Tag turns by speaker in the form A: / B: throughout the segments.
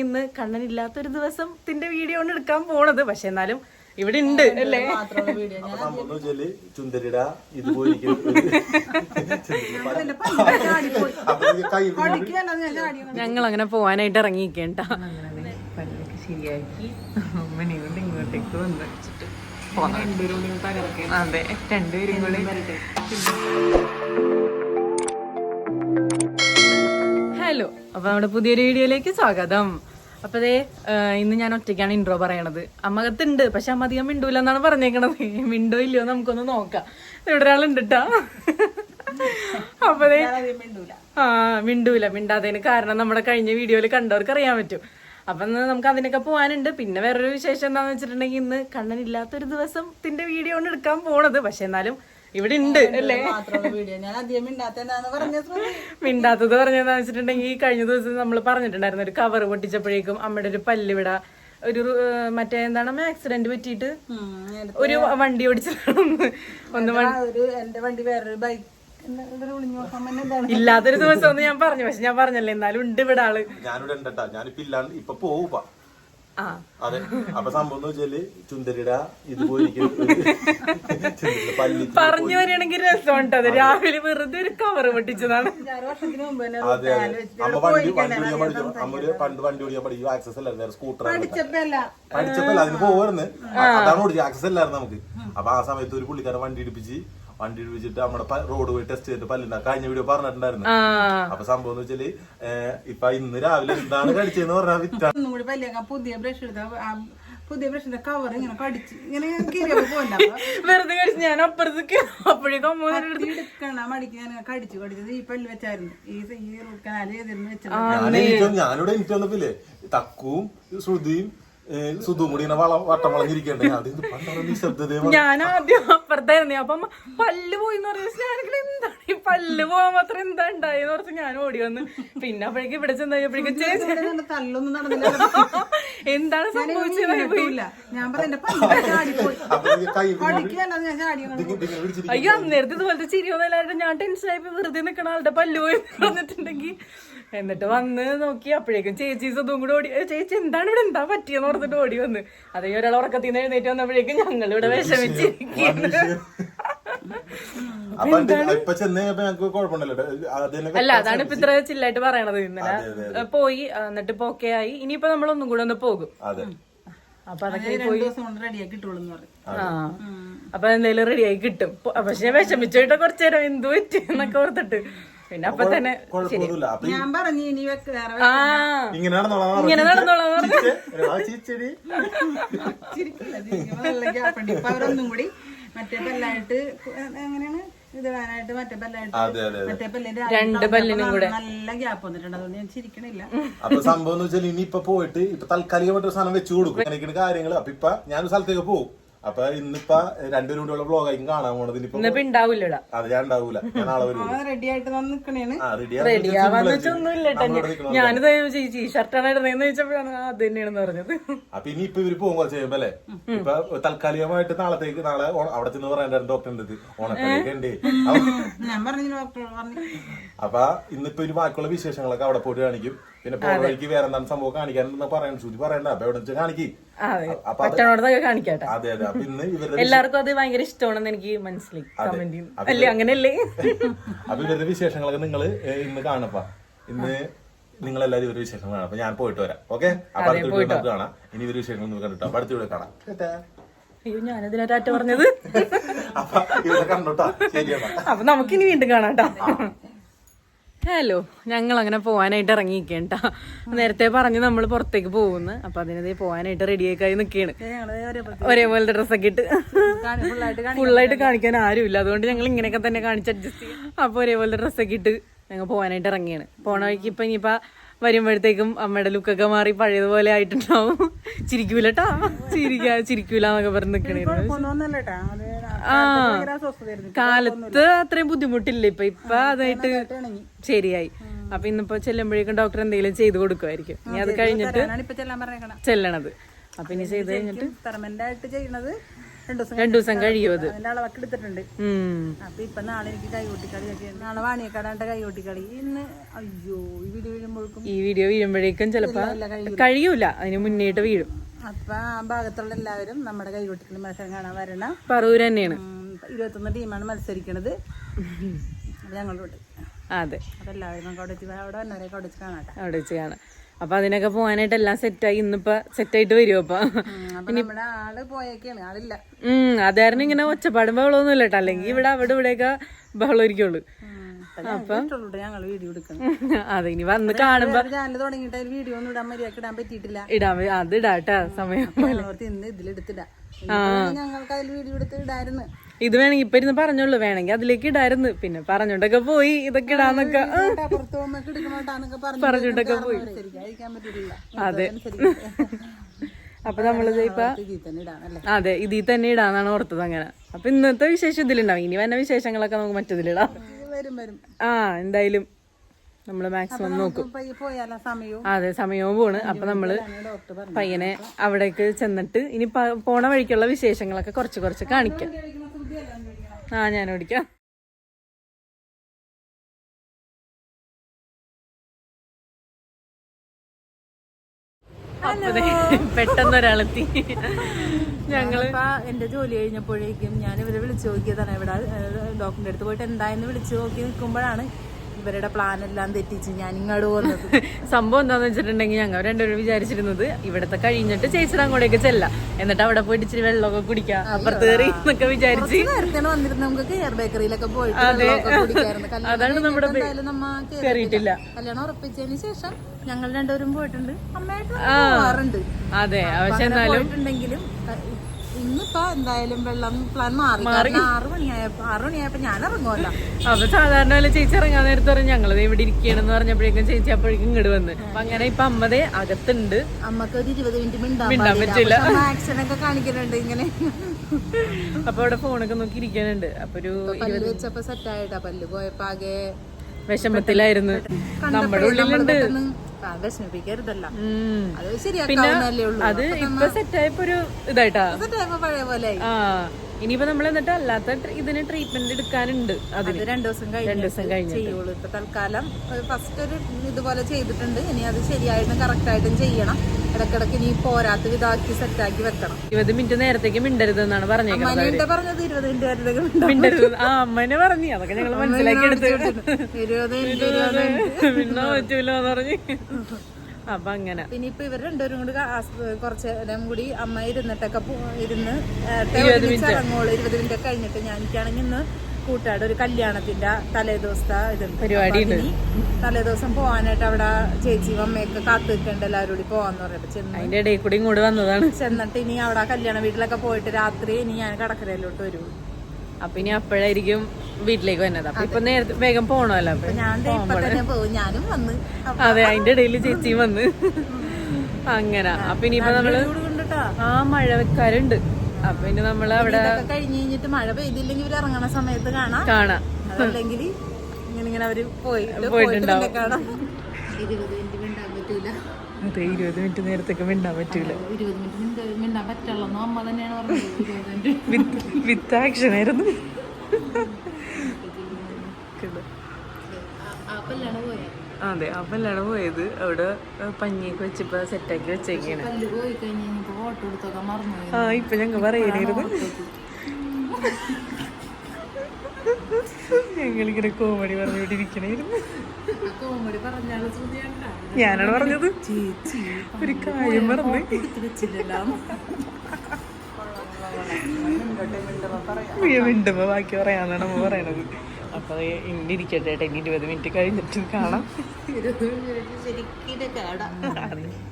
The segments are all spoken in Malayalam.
A: ഇന്ന് കണ്ണനില്ലാത്തൊരു ദിവസത്തിന്റെ വീഡിയോ ആണ് എടുക്കാൻ പോണത്. പക്ഷെ എന്നാലും ഇവിടെ ഉണ്ട് അല്ലേ?
B: ചുന്തരിട
A: ഞങ്ങൾ അങ്ങനെ പോവാനായിട്ട് ഇറങ്ങിക്കേണ്ട പല്ലൊക്കെ ശരിയാക്കി. അമ്മനെ കൊണ്ട് ഇങ്ങോട്ടേക്ക് വന്ന് വെച്ചിട്ട് അതെ. രണ്ടുപേരും കൂടി. ഹലോ അപ്പൊ നമ്മുടെ പുതിയൊരു വീഡിയോയിലേക്ക് സ്വാഗതം. അപ്പൊ ദേ ഇന്ന് ഞാൻ ഒറ്റയ്ക്കാണ് ഇൻട്രോ പറയണത്. അമ്മകത്തുണ്ട് പക്ഷെ അമ്മ അധികം മിണ്ടൂല എന്നാണ് പറഞ്ഞേക്കണത്. മിണ്ടോ ഇല്ലയോ നമുക്കൊന്ന് നോക്കാം. ഇവിടെ ഒരാളുണ്ട് കേട്ടാ അപ്പൊ ദേ ആ മിണ്ടൂല മിണ്ടാത്തതിന് കാരണം നമ്മുടെ കഴിഞ്ഞ വീഡിയോയിൽ കണ്ടവർക്ക് അറിയാൻ പറ്റും. അപ്പൊ നമുക്ക് അതിനൊക്കെ പോകാനുണ്ട് പിന്നെ വേറൊരു വിശേഷം എന്താണെന്ന് വെച്ചിട്ടുണ്ടെങ്കിൽ ഇന്ന് കണ്ണനില്ലാത്തൊരു ദിവസത്തിന്റെ വീഡിയോ ആണ് എടുക്കാൻ പോണത്. പക്ഷെ എന്നാലും ഇവിടെ ഉണ്ട് അല്ലേ? മിണ്ടാത്തത് പറഞ്ഞതെന്ന് വെച്ചിട്ടുണ്ടെങ്കിൽ ഈ കഴിഞ്ഞ ദിവസം നമ്മൾ പറഞ്ഞിട്ടുണ്ടായിരുന്നു ഒരു കവർ പൊട്ടിച്ചപ്പോഴേക്കും അമ്മയുടെ ഒരു പല്ലിവിട ഒരു മറ്റേ എന്താണ് ആക്സിഡന്റ് പറ്റിയിട്ട് ഒരു വണ്ടി ഓടിച്ചതാണ്. ഒന്ന്
C: ഒരു എന്റെ വണ്ടി വേറൊരു ബൈക്ക്
A: ഇല്ലാത്തൊരു ദിവസം ഒന്ന് ഞാൻ പറഞ്ഞു പക്ഷെ ഞാൻ പറഞ്ഞല്ലേ എന്നാലും ഉണ്ട് ഇവിടെ ആൾ.
B: ഞാനിവിടെ ഉണ്ടട്ടാ. ഞാനിപ്പോ ഇല്ലാണ്ട് ഇപ്പൊ പോവുക അതെ. അപ്പൊ സംഭവം എന്ന് വെച്ചാൽ ചുന്തരിട ഇതുപോലിരിക്കും. പല്ലി
A: പറഞ്ഞു വരികയാണെങ്കിൽ രസമുണ്ട്. അത് രാവിലെ വെറുതെ ഒരു കവർ പൊട്ടിച്ചതാണ്.
B: അതെ അതെ. അമ്മ വണ്ടി വണ്ടി ഓടിക്കാൻ പഠിച്ചു. അമ്മ ഒരു പണ്ട് വണ്ടി ഓടിക്കാൻ പഠിക്കും ആക്സസ് അല്ലായിരുന്നു. സ്കൂട്ടർ
C: പഠിച്ചപ്പല്ല.
B: അതിന് പോവായിരുന്നു. അതാണ് ഓടിച്ചത്. ആക്സസ് അല്ലായിരുന്നു നമുക്ക്. അപ്പൊ ആ സമയത്ത് ഒരു പുള്ളിക്കാരൻ വണ്ടി ഇടിപ്പിച്ച് വണ്ടി വിളിച്ചിട്ട് നമ്മുടെ റോഡ് പോയി ടെസ്റ്റ് ചെയ്തിട്ട് പല്ലുണ്ട കഴിഞ്ഞ വീഡിയോ പറഞ്ഞിട്ടുണ്ടായിരുന്നു. അപ്പൊ സംഭവം എന്ന് വെച്ചാൽ ഇപ്പൊ ഇന്ന് രാവിലെ എന്താണ് കഴിച്ചതെന്ന് പറഞ്ഞാൽ വിറ്റാ.
C: പുതിയ ബ്രഷ് പുതിയ ബ്രഷിന്റെ കവർ ഇങ്ങനെ കടിച്ച് ഇങ്ങനെ
A: വെറുതെ കഴിച്ച് ഞാൻ അപ്പുറത്തേക്ക് അപ്പോഴേക്കും
C: എടുക്കണ മടിക്ക് ഞാൻ കടിച്ചു കടിച്ചത് ഈ പല്ല് വെച്ചായിരുന്നു. ഈ ഈ റൂട്ട് കനാൽ ചെയ്തിരുന്നു
B: എനിക്ക് ഞാനിവിടെ എനിക്ക് വന്നപ്പില്ലേ തക്കുവും ശ്രുതിയും സുധുവും കൂടി ഇങ്ങനെ വളം വട്ടം വളഞ്ഞിരിക്കണ്ടേ അത് ഇത് പണ്ടാണ്
A: ഞാൻ ആദ്യം അപ്പുറത്തായിരുന്നു. അപ്പൊ പല്ല് പോയി എന്ന് പറഞ്ഞു ഞാനിങ്ങനെ എന്താണ്? ഈ പല്ല് പോവാൻ മാത്രം എന്താ ഉണ്ടായെന്ന് പറഞ്ഞ് ഞാൻ ഓടി വന്ന്. പിന്നെ അപ്പോഴേക്കും ഇവിടെ ചെന്നപ്പോഴേക്കും ചേച്ചി
C: ഇവിടെ തല്ലൊന്നും നടന്നില്ല.
A: എന്താണ് സംഭവിച്ചത്? അയ്യോ അന്നേരത്തെ ഇതുപോലത്തെ ചിരിയൊന്നുമില്ലാണ്ട് ഞാൻ ടെൻഷൻ ആയപ്പോ വെറുതെ നിൽക്കണ ആളുടെ പല്ല് പോയി പറഞ്ഞിട്ടുണ്ടെങ്കിൽ എന്നിട്ട് വന്ന് നോക്കി. അപ്പോഴേക്കും ചേച്ചി സ്വതും കൂടെ ഓടി. ചേച്ചി എന്താണ് ഇവിടെ? എന്താ പറ്റിയെന്ന് പറഞ്ഞിട്ട് ഓടി വന്ന്. അതേ ഒരാൾ ഉറക്കത്തിൽ നിന്ന് എഴുന്നേറ്റ് വന്നപ്പോഴേക്കും ഞങ്ങൾ ഇവിടെ വിഷമിച്ചിരിക്കുന്നു. അല്ല അതാണ് ഇപ്പൊ ഇത്ര ചില്ലായിട്ട് പറയണത്. ഇന്നലെ പോയി എന്നിട്ട് ഇപ്പൊ ഓക്കെ ആയി. ഇനിയിപ്പോ നമ്മൾ ഒന്നും കൂടെ ഒന്ന് പോകും.
B: അതെ.
A: അപ്പൊ അതൊക്കെ
C: പോയി.
A: ആ. അപ്പൊ എന്തായാലും റെഡിയായി കിട്ടും. പക്ഷെ വിഷമിച്ചോട്ടെ കുറച്ചു നേരം. എന്ത് പറ്റി എന്നൊക്കെ ഓർത്തിട്ട്. പിന്നെ അപ്പൊ തന്നെ
C: ഞാൻ പറഞ്ഞു ഇനി വെക്ക് വേറെ
A: ആ.
B: ഇങ്ങനെ നടന്നോളാം
A: ഇങ്ങനെ നടന്നോളാം എന്ന് പറഞ്ഞു.
B: ചിരിച്ചേ. ആ ചിരിച്ചെടി.
C: ചിരിക്കില്ല ചിരിക്കുമ്പോ നല്ല ഗ്യാപ്പ് ഉണ്ട്. ഇപ്പൊ അവരൊന്നും കൂടി മറ്റേ പല്ലായിട്ട് കു- എങ്ങനെയാണ്? ഇത് വേനായിട്ട് മറ്റേ പല്ലായിട്ട്
B: അതെ അതെ അതെ.
C: മറ്റേ പല്ലിന്റെ
A: രണ്ട് പല്ലിനും കൂടെ.
C: നല്ല ഗ്യാപ്പ് വന്നിട്ടുണ്ട്. അതുകൊണ്ട് ഞാൻ ചിരിക്കണില്ല.
B: അപ്പൊ സംഭവം എന്ന് വെച്ചാൽ ഇനി ഇപ്പൊ പോയിട്ട് ഇപ്പൊ താൽക്കാലികമായിട്ട് ഒരു സാധനം വെച്ചു കൊടുക്കും. അങ്ങനെയൊക്കെയാണ് കാര്യങ്ങൾ അപ്പൊ ഇപ്പൊ ഞാനൊരു സ്ഥലത്തേക്ക് പോകും. അപ്പൊ ഇന്നിപ്പോ രണ്ടുപേരും ബ്ലോഗ് ആയിരിക്കും കാണാൻ പോണത്. ഇനിയിപ്പോ
A: ഉണ്ടാവില്ലടാ
B: അത് ഞാൻ ഉണ്ടാവൂല. ഞാൻ വരും
A: ഞാനിത് ചേച്ചി ഷർട്ടാണ് ഇടുന്നതെന്ന് ചോദിച്ചപ്പോഴാണ് അത് തന്നെയാണെന്ന് പറഞ്ഞത്.
B: അപ്പൊ ഇനി ഇപ്പൊ ഇവർ പോകും കുറച്ച് കഴിയുമ്പോ അല്ലേ? ഇപ്പൊ താൽക്കാലികമായിട്ട് നാളത്തേക്ക് നാളെ അവിടെ ചെന്ന് പറയാൻ ഡോക്ടറിന്റെ അടുത്ത് ഓണക്കളിയൊക്കെ ഉണ്ട്.
C: ഡോക്ടർ പറഞ്ഞു
B: അപ്പൊ ഇന്നിപ്പോ ഇനി ബാക്കിയുള്ള വിശേഷങ്ങളൊക്കെ അവിടെ പോയിട്ട് കാണിക്കും. പിന്നെ പോയ വഴിക്ക് വേറെ എന്താണ് സംഭവം കാണിക്കാനെന്ന് പറയാൻ ശ്രുതി പറയണ്ട. അപ്പൊ എവിടെ വെച്ചാൽ കാണിക്കി.
A: അതെ
B: അത്
A: പറ്റണോടത്തൊക്കെ കാണിക്കാട്ടെ.
B: അതെ അതെ. അപ്പൊ ഇന്ന് ഇവരുടെ
A: എല്ലാവർക്കും അത് ഭയങ്കര ഇഷ്ടമാണെന്ന് എനിക്ക് മനസ്സിലായി. കമന്റ് അല്ലേ? അങ്ങനെയല്ലേ?
B: അപ്പൊ ഇവരുടെ വിശേഷങ്ങളൊക്കെ നിങ്ങൾ ഇന്ന് കാണപ്പ. ഇന്ന് നിങ്ങൾ എല്ലാവരും ഇവരുടെ വിശേഷങ്ങൾ കാണാം. അപ്പൊ ഞാൻ പോയിട്ട് വരാം. ഓക്കെ? അപ്പൊ അടുത്ത വീഡിയോ നമുക്ക് കാണാം. ഇനി ഇവരുടെ വിശേഷങ്ങൾ നമുക്ക് കണ്ടിട്ടോ. അപ്പൊ അടുത്ത വീഡിയോ കാണാം.
A: അയ്യോ ഞാനതിനാ ടാറ്റ പറഞ്ഞത്?
B: അപ്പൊ ഇവിടെ കണ്ടോട്ടാ. ശരിയാണ്
A: അപ്പൊ. നമുക്കിനി വീണ്ടും കാണാം ട്ടോ. ഹലോ ഞങ്ങൾ അങ്ങനെ പോവാനായിട്ട് ഇറങ്ങിയിരിക്കേണ്ട നേരത്തെ പറഞ്ഞു നമ്മൾ പുറത്തേക്ക് പോകുന്നു. അപ്പൊ അതിനതേ പോകാനായിട്ട് റെഡിയായി നിൽക്കുകയാണ്.
C: ഒരേപോലെ ഒരേ
A: ഒരേപോലത്തെ ഡ്രസ്സൊക്കെ ഇട്ട്.
C: ഫുള്ളായിട്ട്
A: കാണിക്കാൻ ആരുമില്ല. അതുകൊണ്ട് ഞങ്ങൾ ഇങ്ങനെയൊക്കെ തന്നെ കാണിച്ച് അഡ്ജസ്റ്റ് ചെയ്യും. അപ്പൊ ഒരേപോലത്തെ ഡ്രസ്സൊക്കെ ഇട്ട് ഞങ്ങൾ പോകാനായിട്ട് ഇറങ്ങിയാണ്. പോണ വഴിക്ക് ഇപ്പൊ ഇനിയിപ്പോ വരുമ്പോഴത്തേക്കും അമ്മയുടെ ലുക്കൊക്കെ മാറി പഴയതുപോലെ ആയിട്ടുണ്ടാവും. ചിരിക്കൂലട്ടാ ചിരിക്കാ ചിരിക്കൂലെന്നൊക്കെ പറഞ്ഞു
C: കേട്ടാ അത്
A: ആ. കാലത്ത് അത്രയും ബുദ്ധിമുട്ടില്ല. ഇപ്പൊ ഇപ്പൊ അതായിട്ട് ശരിയായി. അപ്പൊ ഇന്നിപ്പോ ചെല്ലുമ്പോഴേക്കും ഡോക്ടർ എന്തെങ്കിലും ചെയ്തു കൊടുക്കുമായിരിക്കും. ഇനി അത് കഴിഞ്ഞിട്ട് ചെല്ലണത്. അപ്പൊ ഇനി ചെയ്ത് കഴിഞ്ഞിട്ട്
C: പെർമനന്റ് ആയിട്ട് ചെയ്യണത് രണ്ടു ദിവസം
A: കഴിയും അത്.
C: അളവൊക്കെ എടുത്തിട്ടുണ്ട്. അപ്പൊ ഇപ്പൊ നാളെ എനിക്ക് കൈകൊട്ടിക്കളി നാളെ വാണിയക്കാടാണ്ട് കൈകൊട്ടിക്കളി. ഇന്ന് അയ്യോ ഈ വീഡിയോ വീഴുമ്പോഴേക്കും
A: ഈ വീഡിയോ വീഴുമ്പോഴേക്കും ചിലപ്പോ കഴിയൂല. അതിന് മുന്നേട്ട് വീഴും.
C: അപ്പൊ ആ ഭാഗത്തുള്ള എല്ലാവരും നമ്മുടെ കൈകൊട്ടിക്കളി മത്സരം കാണാൻ വരണം.
A: പറൂർ തന്നെയാണ്.
C: ഇരുപത്തൊന്ന് ടീമാണ് മത്സരിക്കണത്. ഞങ്ങളോട്
A: അതെ.
C: അപ്പൊ എല്ലാവരും നമുക്ക് അവിടെ വെച്ച് അവിടെ വന്നവരെയൊക്കെ അവിടെ വെച്ച് കാണാട്ടെ.
A: അവിടെ വെച്ച് കാണാം. അപ്പൊ അതിനൊക്കെ പോകാനായിട്ട് എല്ലാം സെറ്റായി ഇന്നിപ്പോ സെറ്റായിട്ട് വരുമോ അപ്പൊ.
C: ഉം,
A: അതായിരുന്നു ഇങ്ങനെ ഒച്ചപ്പാടും ബഹളമൊന്നും ഇല്ല കേട്ടോ അല്ലെങ്കിൽ ഇവിടെ അവിടെ ഇവിടെയൊക്കെ ബഹളം ഇരിക്കുള്ളൂ
C: ഞങ്ങൾ വീഡിയോ എടുക്കണം
A: അതെ ഇനി വന്ന് കാണുമ്പോ
C: ചാനൽ തുടങ്ങിയിട്ട് വീഡിയോ ഒന്നും ഇടാൻ മര്യാദയ്ക്ക് ഇടാൻ പറ്റിയിട്ടില്ല.
A: ഇടാൻ അത് ഇടാട്ടാ സമയം.
C: ഇന്ന് ഇതിലെടുത്തിടാ. ഞങ്ങൾക്ക് അതിൽ വീഡിയോ എടുത്ത് ഇടായിരുന്നു.
A: ഇത് വേണമെങ്കിൽ ഇപ്പൊ ഇരുന്ന് പറഞ്ഞോളൂ. വേണമെങ്കിൽ അതിലേക്ക് ഇടായിരുന്നു. പിന്നെ പറഞ്ഞോണ്ടൊക്കെ പോയി. ഇതൊക്കെ ഇടാന്നൊക്കെ. പറഞ്ഞോണ്ടൊക്കെ പോയി. അതെ. അപ്പൊ നമ്മളിത് ഇപ്പൊ അതെ ഇതിൽ തന്നെ ഇടാന്നാണ് ഓർത്തത് അങ്ങനെ. അപ്പൊ ഇന്നത്തെ വിശേഷം ഇതിലുണ്ടാവും. ഇനി വന്ന വിശേഷങ്ങളൊക്കെ നമുക്ക് മറ്റതിലിടാം. ആ എന്തായാലും നമ്മൾ മാക്സിമം നോക്കും. അതെ സമയവും പോണ്. അപ്പൊ
C: നമ്മൾ
A: പയ്യനെ അവിടേക്ക് ചെന്നിട്ട് ഇനി പോണ വഴിക്കുള്ള വിശേഷങ്ങളൊക്കെ കുറച്ച് കുറച്ച് കാണിക്കാം. ആ ഞാൻ ഓടിക്കാം. പെട്ടെന്ന് ഒരാളെത്തി
C: ഞങ്ങൾ എന്റെ ജോലി കഴിഞ്ഞപ്പോഴേക്കും ഞാൻ ഇവരെ വിളിച്ചു നോക്കിയതാണ്. ഇവിടെ ഡോക്ടറിന്റെ അടുത്ത് പോയിട്ട് എന്തായെന്ന് വിളിച്ചു നോക്കി നിൽക്കുമ്പോഴാണ് ഇവരുടെ പ്ലാൻ എല്ലാം തെറ്റിച്ച് ഞാൻ ഇങ്ങോട്ട് പോകുന്നത്
A: സംഭവം എന്താന്ന് വെച്ചിട്ടുണ്ടെങ്കിൽ ഞങ്ങൾ രണ്ടുപേരും വിചാരിച്ചിരുന്നത് ഇവിടത്തെ കഴിഞ്ഞിട്ട് ചേച്ചിയുടെ അങ്ങോട്ടേക്ക് ചെല്ലാം. എന്നിട്ട് അവിടെ പോയിട്ട് ഇച്ചിരി വെള്ളമൊക്കെ കുടിക്കാം. അപ്പുറത്ത് കയറി എന്നൊക്കെ വിചാരിച്ച്.
C: നേരത്തെ വന്നിരുന്ന നമുക്ക് കെയർ ബേക്കറിയിലൊക്കെ പോയിട്ട് വെള്ളമൊക്കെ കുടിക്കായിരുന്നു. കല്യാണം
A: അതാണ് നമ്മുടെ കയറിയിട്ടില്ല
C: കല്യാണം ഉറപ്പിച്ചതിന് ശേഷം ഞങ്ങൾ രണ്ടുപേരും പോയിട്ടുണ്ട്. അമ്മയായിട്ട്
A: അതെ. പക്ഷെ
C: ക- ഇന്നിപ്പോ എന്തായാലും വെള്ളം പ്ലാൻ മാറി. ആറ് മണിയായപ്പോ ആറ് മണിയായപ്പോ ഞാൻ ഇറങ്ങുമല്ല
A: അപ്പൊ സാധാരണ പോലെ ചേച്ചി ഇറങ്ങാൻ നേരത്തെ പറഞ്ഞു ഞങ്ങളത് ഇവിടെ ഇരിക്കണെന്ന് പറഞ്ഞപ്പോഴേക്കും ചേച്ചി അപ്പോഴേക്കും ഇങ്ങോട്ട് വന്ന്. അപ്പൊ അങ്ങനെ ഇപ്പൊ അമ്മതേ അകത്തുണ്ട്.
C: അമ്മയ്ക്ക് ഒരു ഇരുപത് മിനിറ്റ് മിണ്ടാൻ പറ്റില്ല. ആക്ഷൻ ഒക്കെ കാണിക്കുന്നുണ്ട് ഇങ്ങനെ.
A: അപ്പൊ അവിടെ ഫോണൊക്കെ നോക്കി ഇരിക്കാനുണ്ട്. അപ്പൊ ഒരു
C: പല്ല് വെച്ചപ്പോ സെറ്റ് ആയിട്ടാ പല്ല് പോയപ്പോ ആകെ
A: വിഷമത്തിലായിരുന്നു. നമ്മുടെ ഉള്ളിലുണ്ട്.
C: വിഷമിപ്പിക്കരുതല്ല. അത് ശരിയാക്കാവുന്നല്ലേ ഉള്ളൂ.
A: അത് ഇപ്പൊ സെറ്റായപ്പോ ഒരു ഇതായിട്ടാ.
C: സെറ്റ് ആയപ്പോ പഴയ പോലെ
A: ഇനിയിപ്പോ നമ്മൾ എന്നിട്ട് അല്ലാത്ത ഇതിന് ട്രീറ്റ്മെന്റ് എടുക്കാനുണ്ട്
C: അത് രണ്ടു ദിവസം
A: കഴിഞ്ഞു ദിവസം
C: കഴിഞ്ഞു ചെയ്യുള്ളൂ. ഇപ്പൊ തൽക്കാലം ഫസ്റ്റ് ഒരു ഇതുപോലെ ചെയ്തിട്ടുണ്ട്. ഇനി അത് ശരിയായിട്ടും കറക്റ്റ് ആയിട്ടും ചെയ്യണം. ഇടക്കിടക്ക് ഇനി പോരാത്ത ഇതാക്കി സെറ്റാക്കി വെക്കണം.
A: ഇരുപത് മിനിറ്റ് നേരത്തേക്ക് മിണ്ടരുത് എന്നാണ് പറഞ്ഞേക്കുന്നത്
C: പറഞ്ഞത്? ഇരുപത് മിനിറ്റ് നേരത്തേക്ക്
A: മിണ്ടരുത്. ആ അമ്മനെ പറഞ്ഞു. അതൊക്കെ ഞങ്ങൾ മനസ്സിലാക്കി എടുത്ത്.
C: ഇരുപത് മിനിറ്റ്
A: പിന്നെ പറഞ്ഞ്. അപ്പൊ അങ്ങനെ.
C: പിന്നെ ഇപ്പൊ ഇവർ രണ്ടുപേരും കൂടി കുറച്ച് നേരം കൂടി അമ്മ ഇരുന്നിട്ടൊക്കെ ഇരുന്ന് ഇരുപത് മിനിറ്റ് ഒക്കെ കഴിഞ്ഞിട്ട് ഞാൻ എനിക്കാണെങ്കിൽ ഇന്ന് കൂട്ടാട് ഒരു കല്യാണത്തിന്റെ തലേ ദിവസത്തെ ഇതുണ്ട്.
A: പരിപാടി
C: അപ്പൊ അതിന് തലേ ദിവസം പോവാനായിട്ട് അവിടെ ചേച്ചിയും അമ്മയൊക്കെ കാത്തു നിൽക്കണ്ട എല്ലാവരും കൂടി പോവാന്ന് പറഞ്ഞിട്ട് ചെന്ന്
A: അതിന്റെ ഇടയിൽ കൂടി ഇങ്ങോട്ട് വന്നതാണ്.
C: ചെന്നിട്ട് ഇനി അവിടെ കല്യാണ വീട്ടിലൊക്കെ പോയിട്ട് രാത്രി ഇനി ഞാൻ കടക്കരയിലോട്ട് വരും.
A: അപ്പൊ ഇനി അപ്പോഴായിരിക്കും വീട്ടിലേക്ക് വന്നത്. അപ്പൊ ഇപ്പൊ നേരത്തെ വേഗം പോണല്ലോ അപ്പൊ
C: ഞാനും വന്ന്.
A: അതെ അതിന്റെ ഇടയിൽ ചേച്ചിയും വന്ന്. അങ്ങനെ. അപ്പൊ ഇനിയിപ്പോ
C: നമ്മൾ
A: ആ മഴക്കാരുണ്ട് അപ്പൊ ഇനി നമ്മൾ അവിടെ
C: കഴിഞ്ഞു കഴിഞ്ഞ് കഴിഞ്ഞിട്ട് മഴ പെയ്തില്ലെങ്കിൽ ഇവർ ഇറങ്ങണ സമയത്ത് കാണാം.
A: കാണാം.
C: അല്ലെങ്കിൽ ഇങ്ങനെ ഇങ്ങനെ അവർ പോയി
A: പോയിട്ടുണ്ടാവും.
C: പോയിട്ട് കാണാം. ഇരുപത് മിനിറ്റ് മിണ്ടാൻ പറ്റൂല.
A: അതെ ഇരുപത് മിനിറ്റ് നേരത്തേക്ക് മിണ്ടാൻ പറ്റൂല.
C: ഇരുപത് മിനിറ്റ് മിണ്ടാൻ പറ്റുള്ളൂ അമ്മ തന്നെയാണ് പറഞ്ഞത്.
A: വിത്ത് ആക്ഷൻ ആയിരുന്നു
C: ആ കല്യാണം
A: അതെ അപ്പല്ലാണ് പോയത്. അവിടെ പഞ്ഞിയൊക്കെ വെച്ചിപ്പോ സെറ്റാക്കി വെച്ചേക്കാണ്. ആ ഇപ്പൊ ഞങ്ങ പറയാനായിരുന്നു ഞങ്ങളിങ്ങനെ കോമഡി പറഞ്ഞുകൊണ്ടിരിക്കണായിരുന്നു ഞാനാണ് പറഞ്ഞത്. ഒരു കാര്യം പറഞ്ഞു മിണ്ടുമ്പോ ബാക്കി പറയാന്നാണ് നമ്മ പറയണത്. അപ്പൊ അത് ഇങ്ങനെ ഇരിക്കട്ടെ ഇനി ഇരുപത് മിനിറ്റ് കഴിഞ്ഞിട്ട് കാണാം.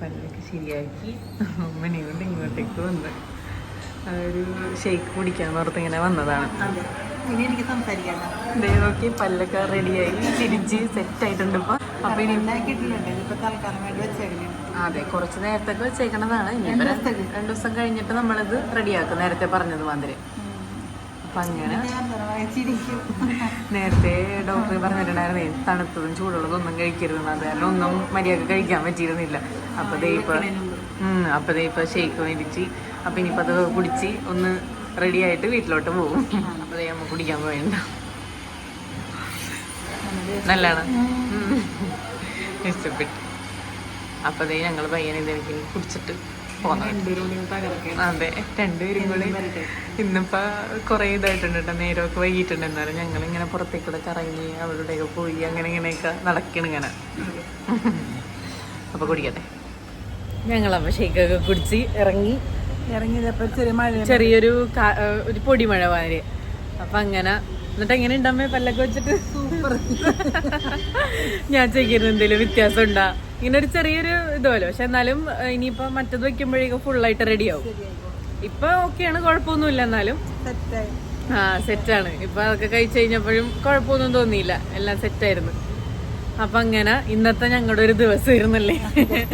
A: പല്ലൊക്കെ ശരിയാക്കി. അമ്മനെ കൊണ്ട് ഇങ്ങോട്ടേക്ക് വന്ന് ഒരു ഷേക്ക് കുടിക്കാൻ ഓർത്ത് ഇങ്ങനെ വന്നതാണ്. ദേ നോക്കി പല്ലൊക്കെ റെഡിയായി ചിരിച്ച് സെറ്റ് ആയിട്ടുണ്ട് ഇപ്പൊ. അപ്പൊ ഇനി അതെ കുറച്ച് നേരത്തേക്ക് വെച്ചേക്കണതാണ്. ഇനി രണ്ടു ദിവസം കഴിഞ്ഞിട്ട് നമ്മളിത് റെഡിയാക്കും നേരത്തെ പറഞ്ഞത് മാതിരി. അപ്പൊ അങ്ങനെ നേരത്തെ ഡോക്ടർ പറഞ്ഞിട്ടുണ്ടായിരുന്നേ തണുത്തതും ചൂടുള്ളതും ഒന്നും കഴിക്കരുത് അത് കാരണം ഒന്നും മര്യാദ കഴിക്കാൻ പറ്റിയിരുന്നില്ല. അപ്പൊ ദേ ഇപ്പൊ ഉം അപ്പൊ ദേ ഇപ്പൊ ഷേക്ക് മേടിച്ച് അപ്പൊ ഇനിയിപ്പത് അത് കുടിച്ച് ഒന്ന് റെഡി ആയിട്ട് വീട്ടിലോട്ട് പോകും അപ്പൊ ദേ അമ്മ കുടിക്കാൻ പോയണ്ട. നല്ലതാണ്. ഇഷ്ടപ്പെട്ടു. അപ്പൊ ദേ ഞങ്ങൾ പയ്യനെ ഇതെനിക്ക് കുടിച്ചിട്ട് അതെ രണ്ടുപേരും കൂടി ഇന്നിപ്പോ കൊറേ ഇതായിട്ടുണ്ട് കേട്ടോ. നേരമൊക്കെ വൈകിട്ടുണ്ട് എന്നാലും ഞങ്ങൾ ഇങ്ങനെ പുറത്തേക്കൂടെ കറങ്ങി അവരുടെയൊക്കെ പോയി അങ്ങനെ ഇങ്ങനെയൊക്കെ നടക്കണം ഇങ്ങനെ. അപ്പൊ കുടിക്കട്ടെ. ഞങ്ങൾ ഞങ്ങളപ്പോ ഷേക്കൊക്കെ കുടിച്ച് ഇറങ്ങി.
C: ഇറങ്ങിയതപ്പോ ചെറിയ മഴ
A: ചെറിയൊരു ഒരു പൊടി മഴ പൊടിമഴ മാതിരി. അപ്പൊ അങ്ങനെ എന്നിട്ട് എങ്ങനെ ഉണ്ടാമേ പല്ലൊക്കെ വെച്ചിട്ട്? ഞാൻ ചെയ്യുന്ന എന്തെങ്കിലും വ്യത്യാസം ഉണ്ടാ ഇങ്ങനെ ഒരു ചെറിയൊരു ഇതുമല്ലോ പക്ഷെ എന്നാലും ഇനിയിപ്പോ മറ്റത് വെക്കുമ്പോഴേക്കും ഫുള്ളായിട്ട് റെഡി ആവും. ഇപ്പൊ ഓക്കെയാണ് കുഴപ്പമൊന്നുമില്ല എന്നാലും. ആ സെറ്റാണ്. ഇപ്പൊ അതൊക്കെ കഴിച്ചു കഴിഞ്ഞപ്പോഴും കുഴപ്പമൊന്നും തോന്നിയില്ല. എല്ലാം സെറ്റായിരുന്നു. അപ്പൊ അങ്ങനെ ഇന്നത്തെ ഞങ്ങളുടെ ഒരു ദിവസം ഇരുന്നല്ലേ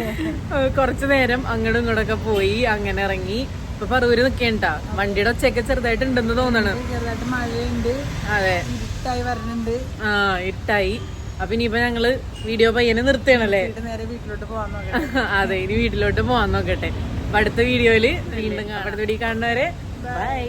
A: കുറച്ചു നേരം അങ്ങോട്ടും ഇങ്ങോട്ടൊക്കെ പോയി അങ്ങനെ ഇറങ്ങി. ഇപ്പൊ പറവൂര് നിക്കണ്ട. വണ്ടിയുടെ ഒച്ചയൊക്കെ ചെറുതായിട്ട് ഉണ്ടെന്ന് തോന്നണ്.
C: ചെറുതായിട്ട് മഴയുണ്ട്.
A: അതെ.
C: ഇരുട്ടായി വരണുണ്ട്.
A: ആ ഇരുട്ടായി. അപ്പൊ ഇനിയിപ്പോ ഞങ്ങൾ വീഡിയോ പയ്യനെ നിർത്തണല്ലേ
C: നേരെ വീട്ടിലോട്ട് പോകാൻ നോക്കട്ടെ.
A: അതെ ഇനി വീട്ടിലോട്ട് പോവാൻ നോക്കട്ടെ. അപ്പൊ അടുത്ത വീഡിയോയിൽ വീണ്ടും. അടുത്ത വീഡിയോ കാണുന്നവരെ ബൈ